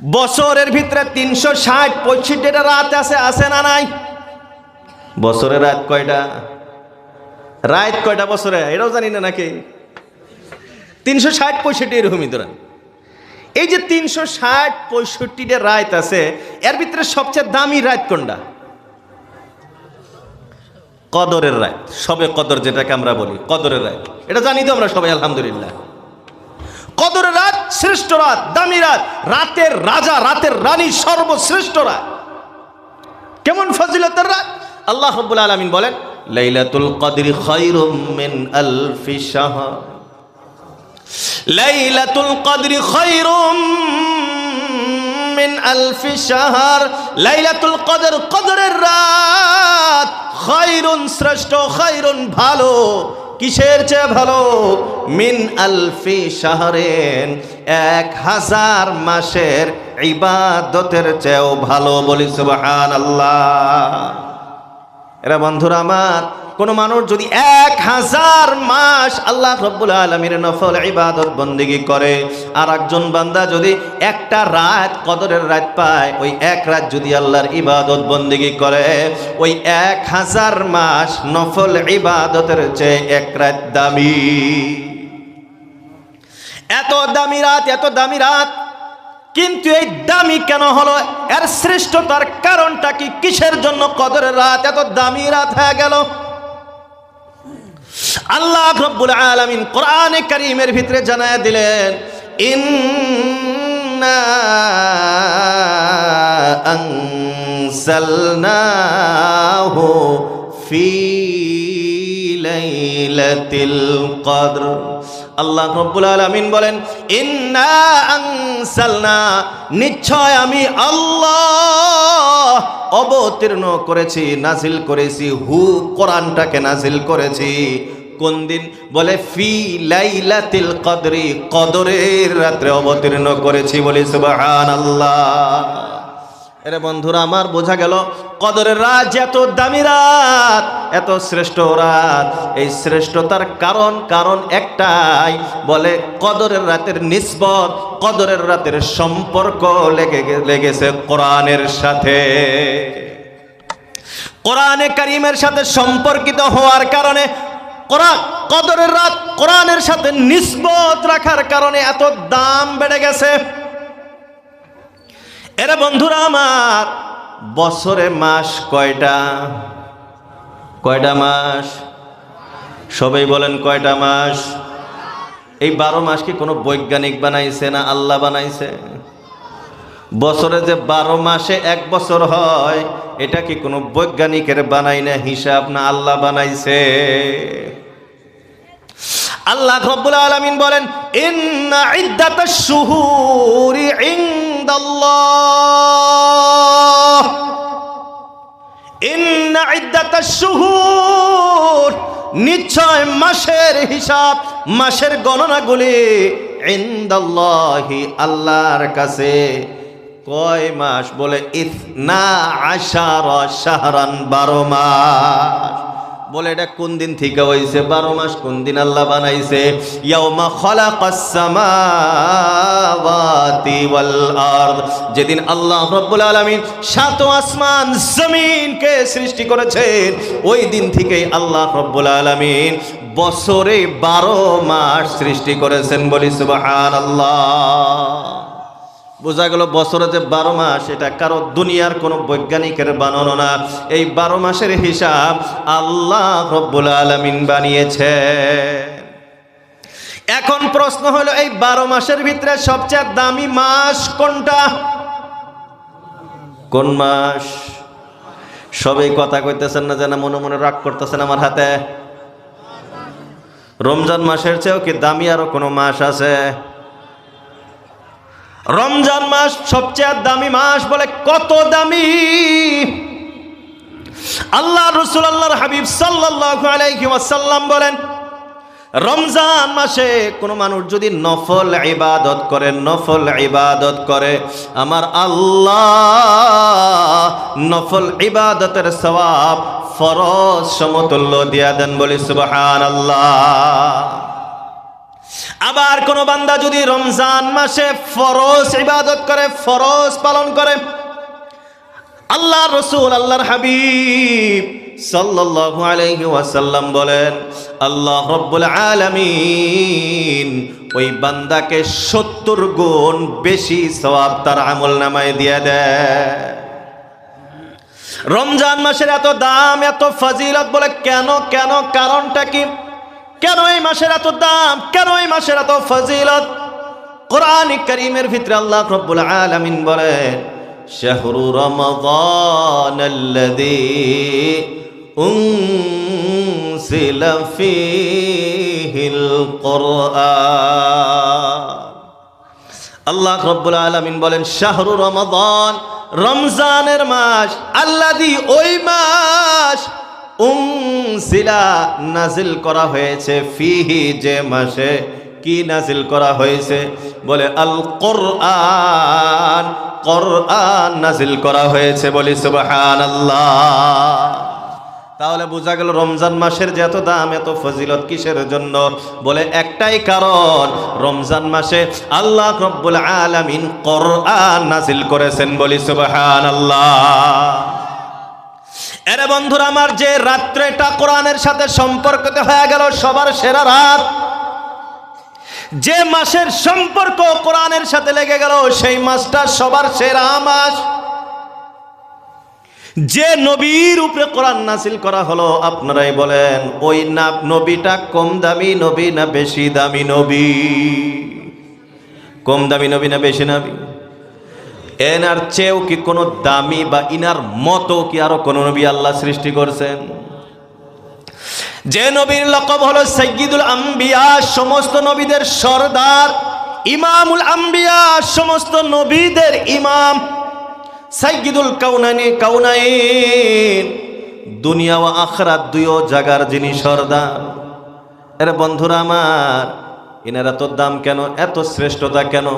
বছরের ভিতরে তিনশো ষাট পঁয়ষট্টিটা রাত আছে আছে না নাই? বছরের রাত কয়টা? রাত কয়টা বছরে? এটাও জানি না নাকি? তিনশো ষাট পঁয়ষট্টি এরকমই এই যে তিনশো ষাট পঁয়ষট্টিটা রাত আছে, এর ভিতরে সবচেয়ে দামি রাত কোনটা? কদরের রাত, সবে কদর যেটাকে আমরা বলি, কদরের রাত। এটা জানি তো আমরা সবাই, আলহামদুলিল্লাহ। কদরের রাত শ্রেষ্ঠ রাত, দামি রাত, রাতের রাজা, রাতের রানী সর্বশ্রেষ্ঠ রাত। কেমন ফজিলতের রাত? আল্লাহ রাব্বুল আলামিন বলেন, লাইলাতুল কদরি খায়রুম মিন আলফি শাহর। লাইলাতুল কদরি খায়রুম মিন আলফি শাহর। লাইলাতুল কদর, কদরের রাত খায়রুন শ্রেষ্ঠ, খায়রুন ভালো। কিসের চেয়ে ভালো? মিন আলফি শাহরেন। এক হাজার মাসের ইবাদতের চেয়েও ভালো বলি সুবাহ আল্লাহ এরা বন্ধুরা আমার কোনো মানুষ যদি এক হাজার মাস আল্লাহ রব্বুল আলমীর নফল ইবাদত বন্দিগি করে আর একজন বান্দা যদি একটা রাত কদরের রাত পায়, ওই এক রাত যদি আল্লাহর ইবাদত বন্দিগি করে, ওই এক হাজার মাস নফল ইবাদতের চেয়ে এক রাত দামি। এত দামি রাত, এত দামি রাত, কিন্তু এই দামি কেন হলো? এর শ্রেষ্ঠতার কারণটা কি? কিসের জন্য কদরের রাত? এত দামি রাত হয়ে গেল। আল্লাহ রব্বুল আলামিন কোরআনে কারীমের ভিতরে জানায় দিলেন, ইন্না ফি লাইলাতিল কদর। আল্লাহ রব্বুল আলামিন বলেন, ইন্না আনসালনা, নিশ্চয় আমি আল্লাহ অবতীর্ণ করেছি, নাজিল করেছি, হু, কোরআনটাকে নাজিল করেছি। কোন দিন? বলে, ফি লাইলাতিল কদরি, কদরের রাত্রে অবতীর্ণ করেছি বলে, সুবহানাল্লাহ। এরে বন্ধুরা, আমার বোঝা গেল, কদরের রাত এত দামি রাত, এত শ্রেষ্ঠ রাত। এই শ্রেষ্ঠতার কারণ কারণ একটাই, বলে, কদরের রাতের নিসবত, কদরের রাতের সম্পর্ক লেগে লেগেছে কোরআনের সাথে। কোরআনে কারিমের সাথে সম্পর্কিত হওয়ার কারণে কোরআন, কদরের রাত কোরআনের সাথে নিসবত রাখার কারণে এত দাম বেড়ে গেছে। এরা বন্ধুরা আমার, বছরে মাস কয়টা? কয়টা মাস? সবাই বলেন কয়টা মাস? এই বারো মাস কি কোনো বৈজ্ঞানিক বানাইছে না আল্লাহ বানাইছে? বছরে যে বারো মাসে এক বছর হয়, এটা কি কোনো বৈজ্ঞানিকের বানাই না, হিসাব না আল্লাহ বানাইছে? আল্লাহ রব্বুল আলামিন বলেন, ইন্না ইদ্দাতাশ শুহুরি ইনদাল্লাহ। ইন্না ইদ্দাতাশ শুহুর। নিশ্চয় মাসের হিসাব, মাসের গণনাগুলি ইনদাল্লাহি আল্লাহর কাছে। কয় মাস বলে, ইথনা আশারা শাহরান বারো মাস। বলে, এটা কোন দিন থেকে হয়েছে বারো মাস কোন দিন আল্লাহ বানাইছে? যেদিন আল্লাহ রব্বুল আলামিন সাত আসমান জমিনকে সৃষ্টি করেছেন, ওই দিন থেকেই আল্লাহ রব্বুল আলামিন বছরে বারো মাস সৃষ্টি করেছেন বলি, সুবহানাল্লাহ। বোঝা গেল বছরে যে বারো মাস, এটা কারও দুনিয়ার কোনো বৈজ্ঞানিকের বানানো না। এই বারো মাসের হিসাব আল্লাহ রব্বুল আলমিন বানিয়েছে এখন প্রশ্ন হলো, এই বারো মাসের ভিতরে সবচেয়ে দামি মাস কোনটা? কোন মাস? সবাই কথা কইতেছেন না, যেন মনে মনে রাগ করতেছেন আমার হাতে। রমজান মাসের চেয়েও কি দামি আরও কোনো মাস আছে? রমজান মাস সবচেয়ে দামি মাস বলে কত দামি? আল্লাহ রসুল, আল্লাহর হাবিব ওয়াসাল্লাম বলেন, রমজান মাসে কোনো মানুষ যদি নফল ইবাদত করে, নফল ইবাদত করে, আমার আল্লাহ নফল ইবাদতের সওয়াব ফরজ সমতুল্য দিয়া দেন বলি সুবহানাল্লাহ। আবার কোন বান্দা যদি রমজান মাসে ফরজ ইবাদত করে, ফরজ পালন করে, আল্লাহ রসুল, আল্লাহর হাবিব সাল্লাল্লাহু আলাইহি ওয়াসাল্লাম বলেন, আল্লাহ রব্বুল আলামিন ওই বান্দাকে সত্তর গুণ বেশি সওয়াব তার আমল নামায় দিয়ে দেয়। রমজান মাসের এত দাম, এত ফাজিলত বলে কেন কেন, কারণটা কি? কেন এই মাসের এত দাম? কেন এই মাসের এত ফজিলত? কোরআন করিমের ভিতরে আল্লাহ রব্বুল আলামিন বলেন, শাহরু রমাদান আল্লাযী উনসিল ফীহিল কোরআন আল্লাহ রব্বুল আলমিন বলেন, শাহরু রমাদান, রমজানের মাস আল্লাযী ওই মাস উংসিলা নাজিল করা হয়েছে ফিহি যে মাসে। কি নাজিল করা হয়েছে? বলে আল কোরআন কোরআন নাজিল করা হয়েছে বলি সুবহান আল্লাহ তাহলে বোঝা গেল রমজান মাসের যে এত দাম, এত ফজিলত কিসের জন্য? বলে, একটাই কারণ, রমজান মাসে আল্লাহ রব্বুল আলামিন কোরআন নাজিল করেছেন বলি সুবহান আল্লাহ এরে বন্ধুরা, আমার যে রাত্রেটা কোরআনের সাথে সম্পর্কিত হয়ে গেল সবার সেরা রাত। যে মাসের সম্পর্ক কোরআনের সাথে লেগে গেল, সেই মাসটা সবার সেরা মাস। যে নবীর উপরে কোরআন নাসিল করা হলো, আপনারাই বলেন, ওই না, নবীটা কম দামি নবী না বেশি দামি নবী? কম দামি নবী না বেশি নবী এনার চেয়েও কি কোনো দামি বা ইনার মতো কি আরও কোনো নবী আল্লাহ সৃষ্টি করছেন? যে নবীর লকব হলো সৈয়দুল আম্বিয়া, সমস্ত নবীদের সর্দার। ইমামুল আম্বিয়া, সমস্ত নবীদের ইমাম। সাইয়্যিদুল কাউনানি, কাউনাইন। দুনিয়া ও আখরাত দুইও জাগার যিনি সর্দার। এর বন্ধুরা আমার এনার এত দাম কেন? এত শ্রেষ্ঠতা কেন?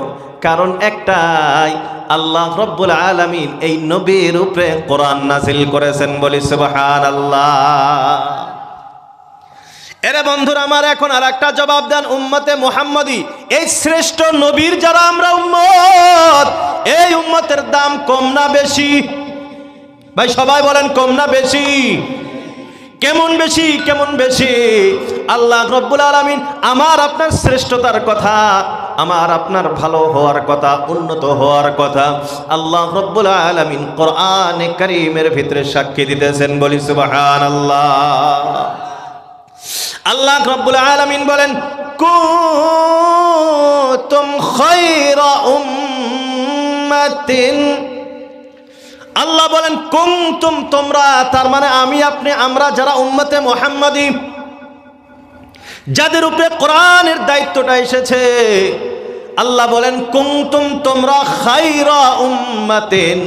কারণ একটাই, আল্লাহ রব্বুল আলামিন এই নবীর উপরে কোরআন নাজিল করেছেন বলি সুবহান আল্লাহ এরে বন্ধুরা, আমার এখন আর একটা জবাব দেন উম্মতে মোহাম্মদী। এই শ্রেষ্ঠ নবীর যারা আমরা উম্মত, এই উম্মতের দাম কম না বেশি? ভাই, সবাই বলেন কম না বেশি? কেমন বেশি কেমন বেশি? আল্লাহ রব্বুল আলমিন আমার আপনার শ্রেষ্ঠতার কথা, আমার আপনার ভালো হওয়ার কথা, উন্নত হওয়ার কথা আল্লাহ রব্বুল আলমিন কোরআনে করিমের ভিতরে সাক্ষী দিতেছেন। বলি সুবাহান আল্লাহ আল্লাহ রব্বুল আলামিন বলেন, কুতুম খায়রা উম্মাতিন আল্লাহ বলেন কুমতুম তোমরা তার মানে আমি, আপনি, আমরা যারা উম্মতে মোহাম্মদী, যাদের উপরে কোরআনের দায়িত্বটা এসেছে, আল্লাহ বলেন কুমতুম তোমরা খাইরা উম্মাতিন,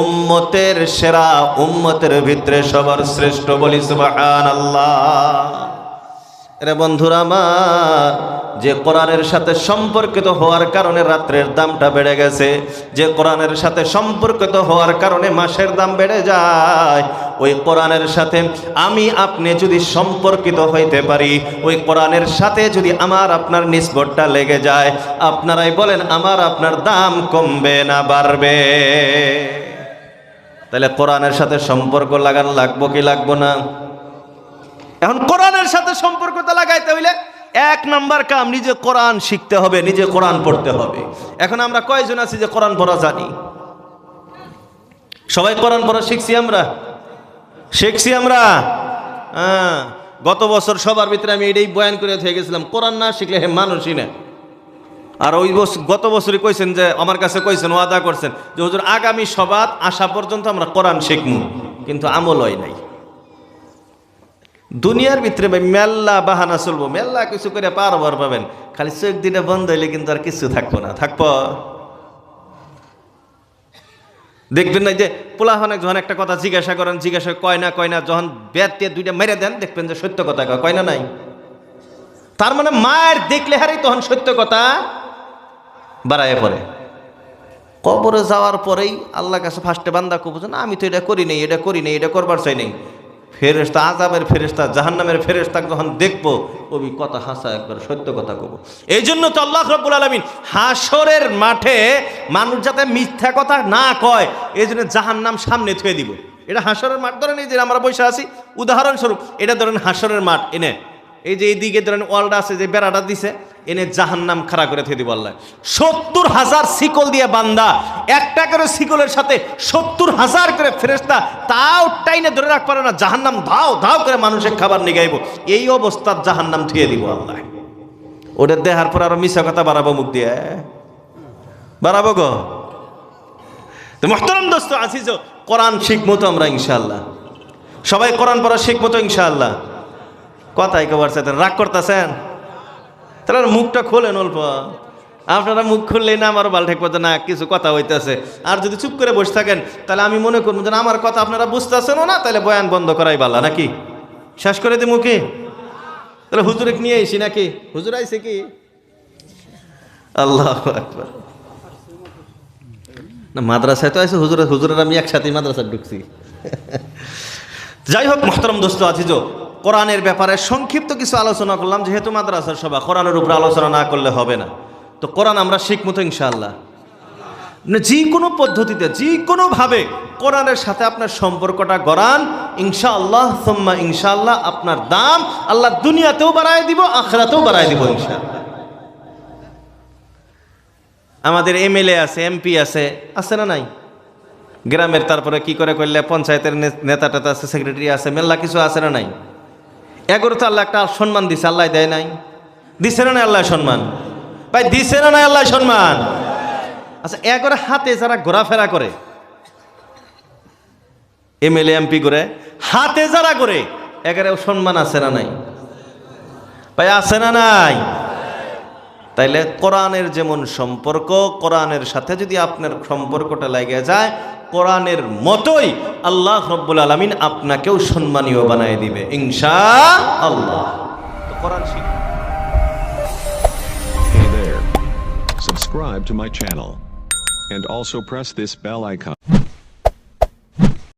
উম্মতের সেরা, উম্মতের ভিতরে সবার শ্রেষ্ঠ বলি সুবহান আল্লাহ রে বন্ধুরা আমার যে কোরআনের সাথে সম্পর্কিত হওয়ার কারণে রাত্রের দামটা বেড়ে গেছে, যে কোরআনের সাথে সম্পর্কিত হওয়ার কারণে মাসের দাম বেড়ে যায়, ওই কোরআনের সাথে আমি আপনি যদি সম্পর্কিত হইতে পারি, ওই কোরআনের সাথে যদি আমার আপনার নিসবতটা লেগে যায়, আপনারাই বলেন আমার আপনার দাম কমবে না বাড়বে। তাহলে কোরআনের সাথে সম্পর্ক লাগানো লাগবো কি লাগবো না? এখন কোরআনের সাথে সম্পর্কটা লাগাইতে হইলে এক নাম্বার কাম নিজে কোরআন শিখতে হবে, নিজে কোরআন পড়তে হবে। এখন আমরা কয়জন আছি যে কোরআন পড়া জানি? সবাই কোরআন পড়া শিখছি আমরা? শিখছি আমরা? হ্যাঁ গত বছর সবার ভিতরে আমি এটাই বয়ান করে থেকে গেছিলাম, কোরআন না শিখলে হে মানুষই না। আর ওই বছর গত বছরই কইছেন যে, আমার কাছে কইছেন, ওয়াদা করছেন যে, হুজুর, আগামী সবাত আসা পর্যন্ত আমরা কোরআন শিখমু, কিন্তু আমল হয় নাই। দুনিয়ার ভিতরে ভাই, মেল্লা বাহানা চলবো, মেল্লা কিছু করে পারবার পাবেন। খালি চোখ দিনে বন্ধ হইলে কিন্তু আর কিছু থাকব না। থাকব? দেখবেন না যে পোলাহনে যখন একটা কথা জিজ্ঞাসা করেন, জিজ্ঞাসা কয় না কয় না, যখন বেদ টেদ দুইটা মেরে দেন, দেখবেন যে সত্য কথা কয়। কয় না নাই? তার মানে মায়ের দেখলে হারে তখন সত্য কথা বাড়ায় পড়ে। কবরে যাওয়ার পরেই আল্লাহ কাছে ফার্স্টে বান্দা কবুজ না, আমি তো এটা করি নাই, এটা করি নাই, এটা করবার চাই নাই। ফেরেস্তা আজাবের ফেরেস্তা জাহান্নামের ফেরেস্তা যখন দেখব, কবি কথা হাসা একবার, সত্য কথা কব। এই জন্য তো আল্লাহ রব্বুল আলমিন হাসরের মাঠে মানুষ যাতে মিথ্যা কথা না কয়, এই জন্য জাহান্নাম সামনে থুয়ে দিব। এটা হাসরের মাঠ, ধরেন এই যে আমরা বসে আছি, উদাহরণস্বরূপ, এটা ধরেন হাসরের মাঠ, এনে। এই যে এইদিকে ধরেন ওয়ালটা আছে, যে বেড়াটা দিছে, এনে জাহান্নাম খাড়া করে থুয়ে দিব আল্লাহ। সত্তর হাজার শিকল দিয়ে বান্দা, একটা করে শিকলের সাথে সত্তর হাজার করে ফেরেস্তা তাও টাইনে ধরে রাখ পারে না, জাহান্নাম ধাও ধাও করে মানুষের খাবার নিগাইব এই অবস্থার জাহান্নাম থুয়ে দিব আল্লাহ। ওটা দেহার পর আরও মিশা কথা বাড়াবো মুখ দিয়ে বাড়াবো গো। মোহতরম দোস্ত আসিস কোরআন শিখ মতো আমরা ইনশাল্লাহ সবাই কোরআন পড়া শিখ মতো ইনশাল্লাহ কথাই কবার সাথে রাগ করতেছেন? তাহলে মুখটা খোলেন অল্প। আপনারা মুখ খুললেই না আমার বাল ঠেক না, কিছু কথা হইতেছে। আর যদি চুপ করে বসে থাকেন, তাহলে আমি মনে করব যে আমার কথা আপনারা বুঝতেছেনও না, তাহলে বয়ান বন্ধ করাই বালা, নাকি? শেষ করে দিই মুখে তাহলে হুজুরে নিয়ে আইসি নাকি? হুজুর আইসে কি? আল্লাহ না, মাদ্রাসায় তো আছে হুজুর হুজুরের আমি একসাথে মাদ্রাসায় ঢুকছি। যাই হোক, মোহতরম দোস্ত আজিজ কোরআনের ব্যাপারে সংক্ষিপ্ত কিছু আলোচনা করলাম, যেহেতু মাদ্রাসার সভা, কোরআনের উপরে আলোচনা না করলে হবে না। তো কোরআন আমরা শিখব তো ইনশাআল্লাহ। মানে যে কোনো পদ্ধতিতে, যে কোনোভাবে কোরআনের সাথে আপনার সম্পর্কটা গড়ান, ইনশাআল্লাহ, সোম্মা ইনশাআল্লাহ, আপনার দাম আল্লাহ দুনিয়াতেও বাড়ায় দিব, আখরাতেও বাড়ায় দিব, ইনশাআল্লাহ। আমাদের এমএলএ আছে, এমপি আছে আছে না নাই? গ্রামের তারপরে কি করে করলে, পঞ্চায়েতের নেতা টেতা আছে, সেক্রেটারি আছে, মেলা কিছু আছে না নাই? এগারো তো আল্লাহ একটা সম্মান দিছে, আল্লাহ দেয় নাই। দিছে না আল্লাহ সম্মান? ভাই, দিছে না আল্লাহ সম্মান? আচ্ছা এগারো হাতে যারা ঘোরাফেরা করে এমএলএ এমপি করে, হাতে যারা করে, এগারো সম্মান আছে না নাই? ভাই, আছে না নাই? তাইলে কোরআনের যেমন সম্পর্ক, কোরআনের সাথে যদি আপনার সম্পর্কটা লেগে যায় কোরআনের মতোই আল্লাহ রব্বুল আলমিন আপনাকেও সম্মানীয় বানায় দিবে ইনশা আল্লাহ তো কোরআন শিখ. Subscribe to my channel. And also press this bell icon.